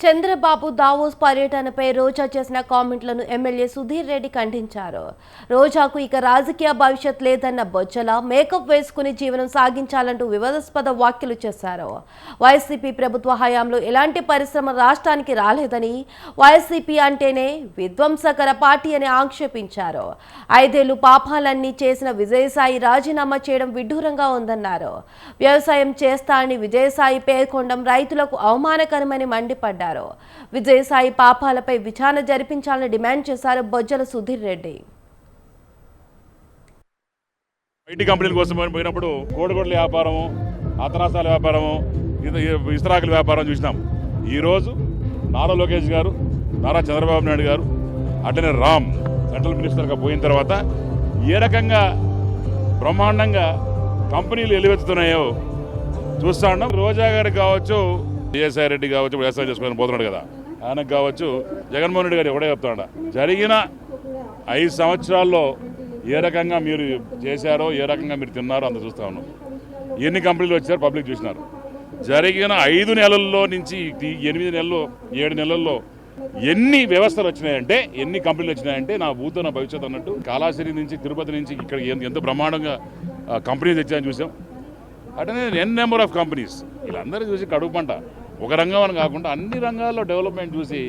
Chandrababu Davos పర్యటనపై రోజా చేసిన కామెంట్లను MLA Sudheer Reddy ఖండించారు. రోజాకు ఇక రాజకీయ భవిష్యత్ లేదన్న బొచ్చల మేకప్ వేసుకుని జీవనం సాగించాలంటూ వివాదాస్పద వ్యాఖ్యలు చేశారు. వైసీపీ ప్రభుత్వ హయాంలో ఎలాంటి పరిశ్రమ రాష్ట్రానికి రాలేదని వైసీపీ అంటేనే విధ్వంసకర పార్టీ అని ఆక్షేపించారు. ఐదేళ్ళు పాపాలన్నీ చేసిన విజయసాయి రాజీనామా చేయడం విడ్డూరంగా ఉందన్నారు. వ్యవసాయం చేస్తా అని విజయసాయి పేర్కొనడం రైతులకు అవమానకరమని మండిపడ్డారు. విజయసాయి పాపాలపై విచారణ జరిపించాలని డిమాండ్ చేశారు బొజ్జల సుధీర్ రెడ్డి. ఐటీ కంపెనీల కోసం పోయినప్పుడు కోడిగొడ్ల వ్యాపారము అతరాసాల వ్యాపారము ఇస్త్రాకుల వ్యాపారం చూసినాం. ఈరోజు నారా లోకేష్ గారు నారా చంద్రబాబు నాయుడు గారు అట్లనే రామ్ సెంట్రల్ మినిస్టర్గా పోయిన తర్వాత ఏ రకంగా బ్రహ్మాండంగా కంపెనీలు ఎలివెత్తుతున్నాయో చూస్తా ఉన్నాం. రోజా గారికి కావచ్చు విజయసాయి రెడ్డి కావచ్చు వ్యవసాయం చేసుకొని పోతున్నాడు కదా. ఆయనకు కావచ్చు జగన్మోహన్ రెడ్డి గారు ఎవడే చెప్తాడ జరిగిన ఐదు సంవత్సరాల్లో ఏ రకంగా మీరు చేశారో ఏ రకంగా మీరు తిన్నారో అంత చూస్తా ఉన్నాం. ఎన్ని కంపెనీలు వచ్చారో పబ్లిక్ చూసినారు. జరిగిన ఐదు నెలల్లో నుంచి ఎనిమిది నెలల్లో ఏడు నెలల్లో ఎన్ని వ్యవస్థలు వచ్చినాయంటే ఎన్ని కంపెనీలు వచ్చినాయంటే నా భూతో నా భవిష్యత్ అన్నట్టు కాళాశ్రీ నుంచి తిరుపతి నుంచి ఇక్కడ ఎంత- బ్రహ్మాండంగా కంపెనీస్ తెచ్చాయని చూసాం. అటనే ఎన్ నెంబర్ ఆఫ్ కంపెనీస్ వీళ్ళందరూ చూసి కడుపు పంట ఒక రంగం అని కాకుండా అన్ని రంగాల్లో డెవలప్మెంట్ చూసి